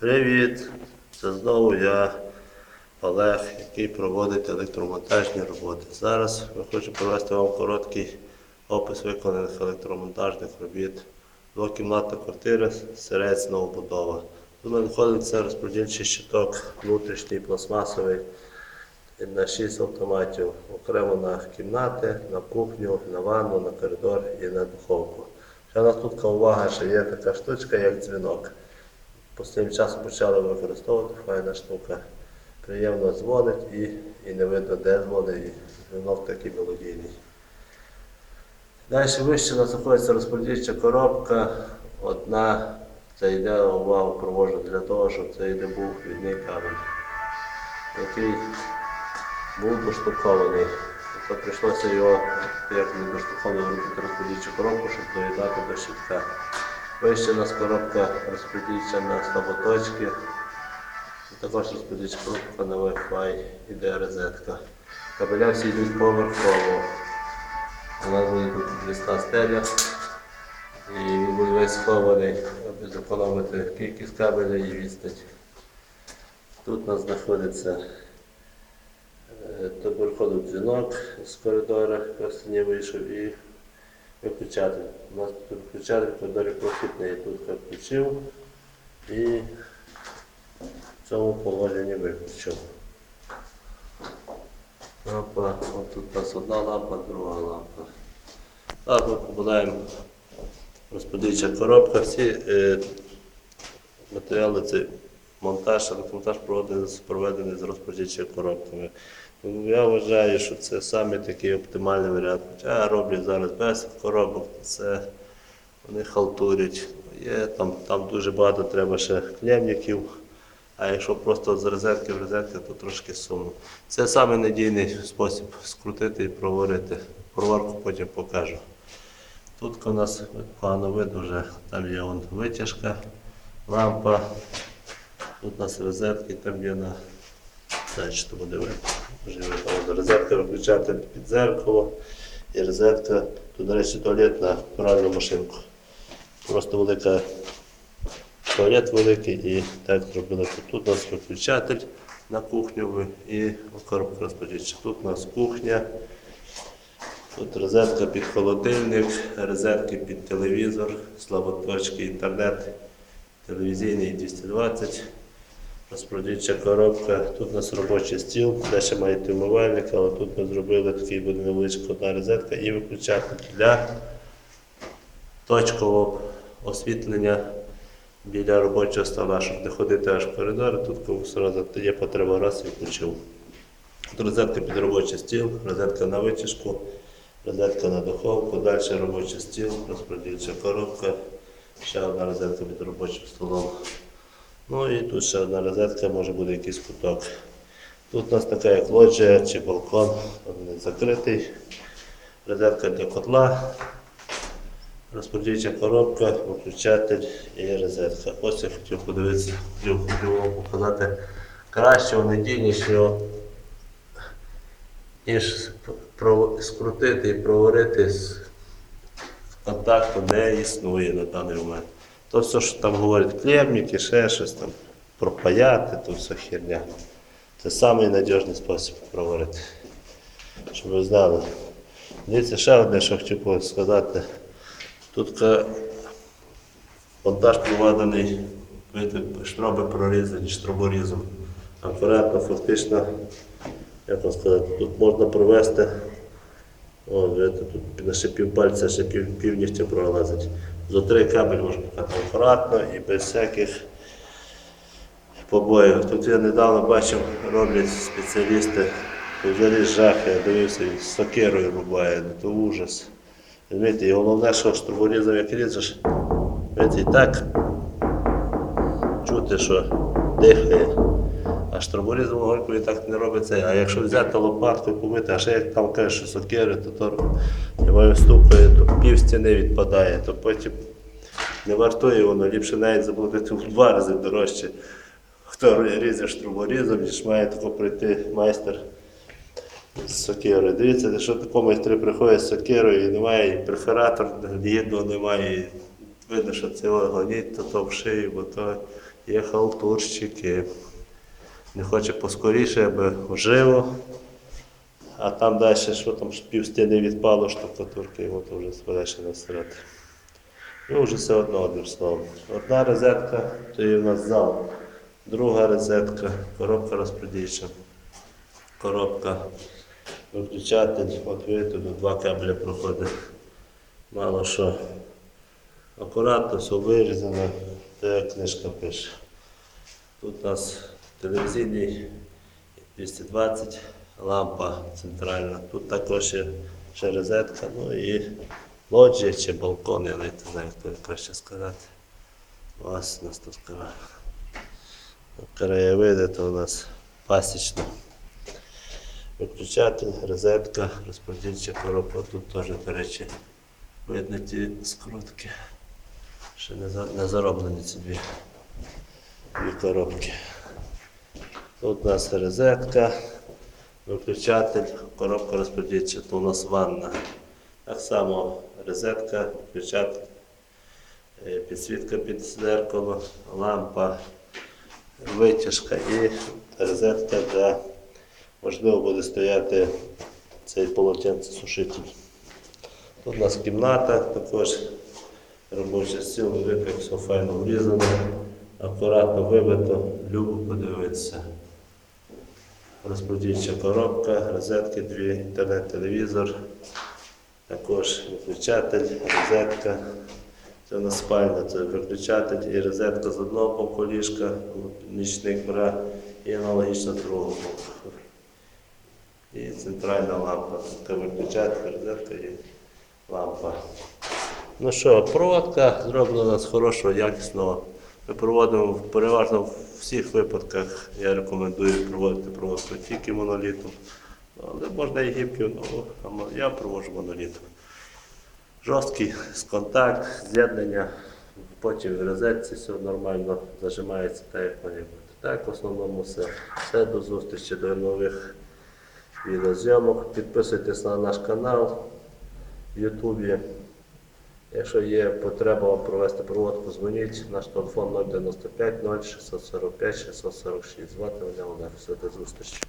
Привіт! Це знову я, Олег, який проводить електромонтажні роботи. Зараз я хочу провести вам короткий опис виконаних електромонтажних робіт. Двокімнатна квартира, сирець новобудова. Тут знаходиться розподільчий щиток внутрішній пластмасовий на 6 автоматів. Окремо на кімнати, на кухню, на ванну, на коридор і на духовку. Ще у нас тут увага, що є така штучка, як дзвінок. Останнім часом почали використовувати файна штука. Приємно дзвонить і, і не видно, де дзвонить, і дзвінок такий мелодійний. Далі вище знаходиться розподільча коробка. Одна, це йде увагу провожу для того, щоб це йде був відний кабель, який був доштукований. Тобто прийшлося його, як не доштукований, робити розподільчу коробку, щоб доєднати до щитка. Вище у нас коробка розподільча на слаботочки. Також розподільча коробка на Wi-Fi, іде розетка. Кабеля всі йдуть поверхово. У нас буде тут бліста стеля. І він буде весь схований, аби зекономити кількість кабеля і відстань. Тут у нас знаходиться е, то виходить дзвінок з коридора, просто не вийшов і виключатель. У нас тут виключатель коридорі прохідний, я тут включив і в цьому положенні виключив. Лампа, от тут у нас одна лампа, друга лампа. Так, ми побудуємо розподільча коробка. Всі е, матеріали це монтаж, з- проведений з розподільчими коробками. Тому Я вважаю, що це саме такий оптимальний варіант. Хоча роблять зараз без коробок, це вони халтурять. Є, там, там дуже багато треба ще клемників. А якщо просто з розетки в розетки, то трошки сумно. Це саме надійний спосіб скрутити і проварити. Проварку потім покажу. Тут у нас погано видно вже, там є вон витяжка, лампа, тут у нас розетки, там є на далі то буде видно. Вже Розетка виключати під зеркало і розетка, тут, до речі, туалет на пральну машинку. Просто велика туалет великий і так зробили. Тут у нас виключатель на кухню і коробка розподільча. Тут у нас кухня. Тут розетка під холодильник, розетки під телевізор, слаботочки, інтернет, телевізійний 220, розпродільча коробка. Тут у нас робочий стіл, де ще має умивальник, але тут ми зробили такий буде невеличка одна розетка і виключатель для точкового освітлення біля робочого стола, щоб не ходити аж в коридор. Тут комусь є потреба раз і включив. Тут розетка під робочий стіл, розетка на витяжку, розетка на духовку, далі робочий стіл, розподільча коробка, ще одна розетка під робочим столом. Ну і тут ще одна розетка, може буде якийсь куток. Тут у нас така як лоджія чи балкон, він закритий. Розетка для котла, розподільча коробка, виключатель і розетка. Ось я хотів подивитися, хотів, хотів вам показати кращого, надійнішого ніж скрутити і проварити з контакту не існує на даний момент. То все, що там говорять клемники, ще щось там пропаяти, то все херня. Це самий надіжний спосіб проварити. Щоб ви знали. Дивіться, ще одне, що хотів сказати. Тут монтаж проведений, штроби прорізані штроборізом. Акуратно, фактично як вам сказати, тут можна провести, о, видите, тут на ще пів пальця, ще пів, пів пролазить. Зо три кабель можна пхати акуратно і без всяких побоїв. Тут я недавно бачив, роблять спеціалісти, взагалі жах, я дивився, і з сокирою рубає, ну, то ужас. Розумієте, і головне, що штурборізом як різеш, і так чути, що дихає. А штроборізом горькою так не робиться. А якщо взяти лопатку помити, а ще як там що сокири, то то його стукає, то пів стіни відпадає, то потім не вартує воно, ліпше навіть заплатити в два рази дорожче. Хто різе штроборізом, ніж має тако прийти майстер з сокирою. Дивіться, якщо тако майстри приходять з сокирою і немає, і перфоратор єдного немає, і видно, що це гоніть, то то в шию, бо то є халтурщики. Не хоче поскоріше, аби вживо. А там далі, що там пів стіни відпало, штукатурки, його то вже складається насрати. Ну, вже все одно одним словом. Одна розетка, то є в нас зал. Друга розетка, коробка розподільча. Коробка, виключатель, от видите, тут два кабеля проходить. Мало що. Акуратно все вирізано, так книжка пише. Тут у нас телевізійний 220, лампа центральна. Тут також є ще розетка, ну і лоджія чи балкон, я не знаю, хто краще сказати. Ось у нас тут. Краєвиди то у нас пасічно. Виключатель, розетка, розподільча коробка. Тут теж, до речі, видно ті скрутки. Ще не, за, не зароблені ці дві коробки. Тут у нас розетка, виключатель, коробка розподільча, то у нас ванна. Так само розетка, виключатель, е, підсвітка під зеркало, лампа, витяжка і розетка, де можливо буде стояти цей полотенцесушитель. Тут у нас кімната, також робочий стіл, велика, все файно врізано, акуратно вибито, любо подивитися. Розподільча коробка, розетки дві, інтернет-телевізор, також виключатель, розетка. Це у нас спальня, це виключатель і розетка з одного боку ліжка, нічник бра і аналогічно з другого боку. І центральна лампа. Це виключатель, розетка і лампа. Ну що, проводка зроблена з хорошого, якісного. Ми проводимо переважно в всіх випадках. Я рекомендую проводити проводку тільки монолітом. Але можна і гібків, ну, я проводжу монолітом. Жорсткий з контакт, з'єднання, потім в розетці все нормально зажимається так, як має бути. Так, в основному все. Все до зустрічі, до нових відеозйомок. Підписуйтесь на наш канал в Ютубі. Якщо є потреба провести проводку, дзвоніть. Наш телефон 095 0645 646. Звати мене Олег. Все до зустрічі.